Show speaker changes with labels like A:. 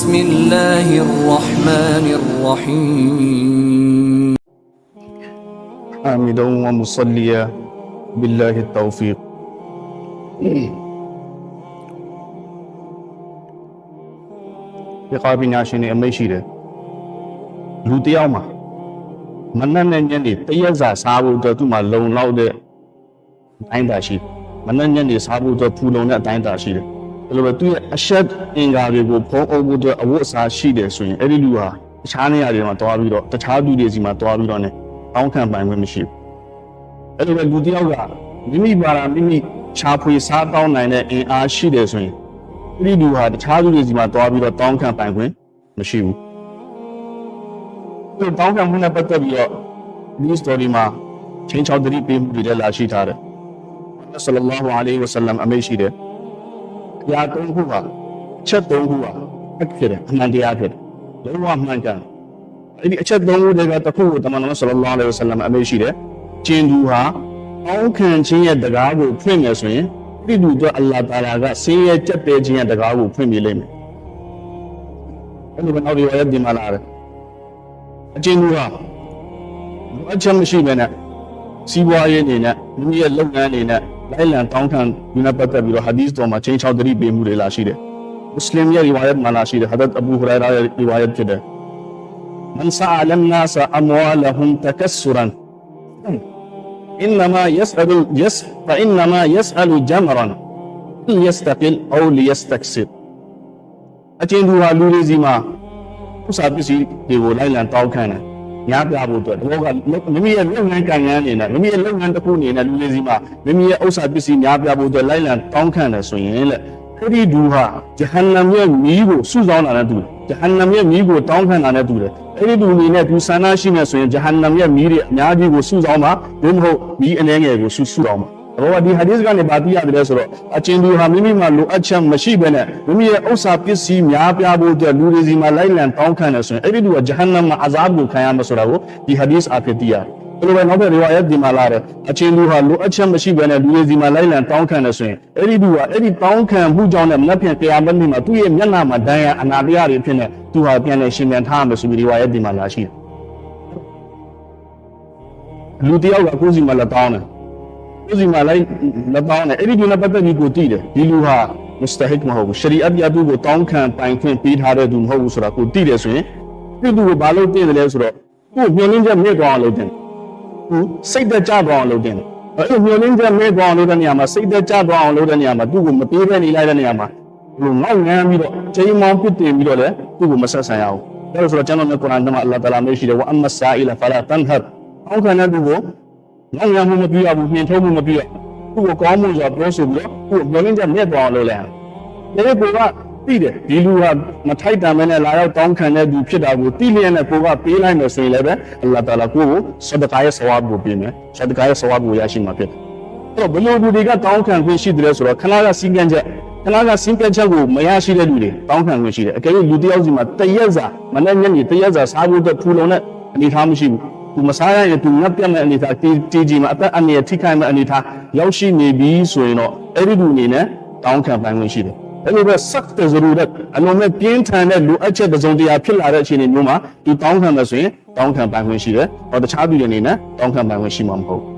A: بسم الله الرحمن الرحيم
B: حامدا ومصليا بالله التوفيق ။ဒီကာပညာရှင်တွေအမိတ်ရှိတယ်။လူတစ်ယောက်မှာမနက်နဲ့ညနေတရက်စာစားဖို့အတွက်သူ့မှာလုံလောက်တဲ့အတိုင်းတာရှိတယ်။မနက်ညနေစားဖို့အတွက်ဖူလုံတဲ့အတိုင်းတာရှိတယ်။ ဒါလိုပဲသူ့ရဲ့အရှက်အင်္ဂါတွေကိုဖုံးအုပ်ဖို့အတွက်အဝတ်အစားရှိတယ်ဆိုရင်အဲ့ဒီလူဟာတခြားနေရာတွေမှာတွားပြီးတော့တခြားသူတွေစီမှာတွားပြီးတော့ ਨੇ အောင်းခံပိုင်ခွင့်မရှိဘူး။အဲ့လိုပဲလူတစ်ယောက်ကမိမိပါတာမိမိခြားဖွေစားတောင်းနိုင်တဲ့အင်အားရှိတယ်ဆိုရင်အဲ့ဒီလူဟာတခြားသူတွေစီမှာတွားပြီးတော့တောင်းခံပိုင်ခွင့်မရှိဘူးဒီတောင်းခံမှုနဲ့ပတ်သက်ပြီးတော့ဒီ story မှာချင်းချောက်တတိပေးမှုတွေလည်းလာရှိထားတယ်ဆလလောလဟ်အလိုင်းဝဆလမ်အမိန့်ရှိတယ်။ တရားသုံးခုပါချက်သုံးခုပါအဖြစ်တယ်အမှန်တရားဖြစ်တယ်လုံးဝမှန်ကန်အဲ့ဒီအချက်သုံးခုတွေကတစ်ခုကိုတမန်တော်ဆလလောလဟ်ဝဆလမ်အမိန့်ရှိတယ်။ကျင်သူဟာအောင်းခံခြင်းရဲ့တရားကိုဖွင့်မယ်ဆိုရင်ပြည်သူတို့အလ္လာဟ်တာလာကဆင်းရဲကြက်တဲခြင်းရဲ့တကားကိုဖွင့်ပြလိမ့်မယ်။အဲ့ဒီဘနောက်ဒီဝါရဒီမှာလာတယ်။အချင်းလူဟာအချက်မရှိပဲနဲ့စီးပွားရေးအနေနဲ့လူရဲ့လုပ်ငန်းအနေနဲ့ လိုက်လံတောင်းခံဒီနဲ့ပတ်သက်ပြီးတော့ဟာဒီသ်တော်မှာချင်းချောက်တတိပေးမှုတွေလာရှိတယ်။မွတ်စလင်ရဲ့ရီဝါယတ်မှာလာရှိတယ်။ဟာဒတ်အဘူဟူရိုင်ရာရဲ့ရီဝါယတ်ဖြစ်တယ်။မန်ဆာအလမ်နာဆာအမဝါလဟွမ်တကဆူရန် إنما يسأل يس فإنما يسأل جمرا ليستقل أو ليستكسر အချင်းသူဟာလူတွေစီမှာဥစ္စာပစ္စည်းတွေကိုလိုက်လံတောင်းခံတယ် ညားပြဖို့အတွက်တော့ကမိမိရဲ့လုပ်ငန်းကံငန်းအနေနဲ့မိမိရဲ့လုပ်ငန်းတစ်ခုအနေနဲ့လူတွေစီမှာမိမိရဲ့ဥစ္စာပစ္စည်းညားပြဖို့အတွက်လိုက်လံတောင်းခံတယ်ဆိုရင်လေအဲ့ဒီဒူဟာဂျဟန္နမ်ရဲ့မီးကိုစုဆောင်းတာနဲ့တူတယ်ဂျဟန္နမ်ရဲ့မီးကိုတောင်းခံတာနဲ့တူတယ်အဲ့ဒီဒူအနေနဲ့သူဆန္ဒရှိနေဆိုရင်ဂျဟန္နမ်ရဲ့မီးတွေအများကြီးကိုစုဆောင်းပါဘယ်မဟုတ်မီးအနေငယ်ကိုစုစုအောင်ပါ ဘောဒီဟာဒီစ်ကနေဗာတိရတယ်လဲဆိုတော့အချင်းသူဟာမိမိမှာလိုအပ်ချက်မရှိဘဲနဲ့မိမိရဲ့ဥစ္စာပစ္စည်းများပြားဖို့အတွက်လူတွေစီမှာလိုက်လံတောင်းခံတယ်ဆိုရင်အဲ့ဒီလူကဂျဟန္နမ်မှာအဇာဘ်ကိုခံရမှာဆိုတာကိုဒီဟာဒီစ်အဖြစ်သိရတယ်အဲ့လိုပဲနောက်ထပ်ရီဝါယတ်ဒီမှာလာတယ်အချင်းလူဟာလိုအပ်ချက်မရှိဘဲနဲ့လူတွေစီမှာလိုက်လံတောင်းခံတယ်ဆိုရင်အဲ့ဒီလူကအဲ့ဒီတောင်းခံမှုကြောင့်လည်းမနှက်ဖြန်ကြရာမနေ့မှာသူ့ရဲ့မျက်နှာမှာဒဏ်ရာအနာတရားတွေဖြစ်နေသူဟာပြန်လည်ရှင်ပြန်ထားရမယ်ဆိုပြီးရီဝါယတ်ဒီမှာလာရှိတယ်လူတယောက်ကကိုယ်စီမှာလက်တောင်းတယ် ကိုယ်စီမှာလိုက်လက်တောင်းတယ်အဲ့ဒီလူနဲ့ပတ်သက်ပြီးကိုတည်တယ်ဒီလူဟာမစ္စတာဟစ်မဟုတ်ဘူးရှရီအတ်ပြသူကိုတောင်းခံပိုင်ခွင့်ပေးထားတဲ့သူမဟုတ်ဘူးဆိုတာကိုတည်တယ်ဆိုရင်ဒီလူကိုဘာလို့တည်တယ်လဲဆိုတော့ကိုယ်ညှို့နှင်းချက်မြင့်သွားအောင်လုပ်တယ်ဟုတ်စိတ်သက်ကြသွားအောင်လုပ်တယ်အဲ့လိုညှို့နှင်းချက်မြင့်သွားအောင်လုပ်တဲ့နေရာမှာစိတ်သက်ကြသွားအောင်လုပ်တဲ့နေရာမှာသူ့ကိုမပေးဘဲနေလိုက်တဲ့နေရာမှာဘလို့ငေါ့ငန်းပြီးတော့ချိန်မောင်းပစ်တင်ပြီးတော့လည်းသူ့ကိုမဆက်ဆံရအောင်ဒါလို့ဆိုတော့ကျွန်တော်မြတ်ကုရ်အာန်ထဲမှာအလ္လာဟ်တအာလာမေးရှိတယ်ဝအမ္မဆာအီလာဖလာတန်ဟတ်အောက်ခံတဲ့သူကို ငေါ့ငန်းမှုမပြရဘူးနှင်ထုံးမှုမပြရသူ့ကိုကောင်းမှုဆိုပြောဆိုပြီးတော့သူ့ကိုမျောလင်းချက်မြင့်သွားအောင်လုပ်လိုက်တယ်ဒီလိုကသိတယ်ဒီလူကမထိုက်တန်မဲနဲ့လာရောက်တောင်းခံတဲ့သူဖြစ်တာကိုသိလျက်နဲ့ကိုကပေးလိုက်မယ်ဆိုရင်လည်းပဲအလ္လာဟ်တာလာကိုကိုဆဒကာရဲ့ဆဝါဘ်ကိုပေးမယ်ဆဒကာရဲ့ဆဝါဘ်ကိုရရှိမှာဖြစ်တယ်အဲ့တော့ဘယ်လိုလူတွေကတောင်းခံခွင့်ရှိတယ်လဲဆိုတော့ခဏကစီကံချက်ခဏကစင်ပြချက်ကိုမရရှိတဲ့လူတွေတောင်းခံခွင့်ရှိတယ်အကယ်၍လူတစ်ယောက်စီမှာတရက်စာမနေ့ညနေတရက်စာစားဖို့အတွက်ဖူလုံတဲ့အနေအထားမရှိဘူး သူမစားရရင်သူငတ်ပြတ်မဲ့အနေအထားတီတီဂျီမှာအသက်အန္တရာယ်ထိခိုက်မဲ့အနေအထားရောက်ရှိနေပြီဆိုရင်တော့အဲ့ဒီလူအနေနဲ့တောင်းခံပိုင်ခွင့်ရှိတယ်အဲ့လိုပဲဆက်တဲ့ဇရူရက်အလုံးမဲ့ပြင်းထန်တဲ့လူအပ်ချက်တစ်စုံတရာဖြစ်လာတဲ့အခြေအနေမျိုးမှာဒီတောင်းခံမယ်ဆိုရင်တောင်းခံပိုင်ခွင့်ရှိတယ်။ဟောတခြားသူတွေအနေနဲ့တောင်းခံပိုင်ခွင့်ရှိမှာမဟုတ်ဘူး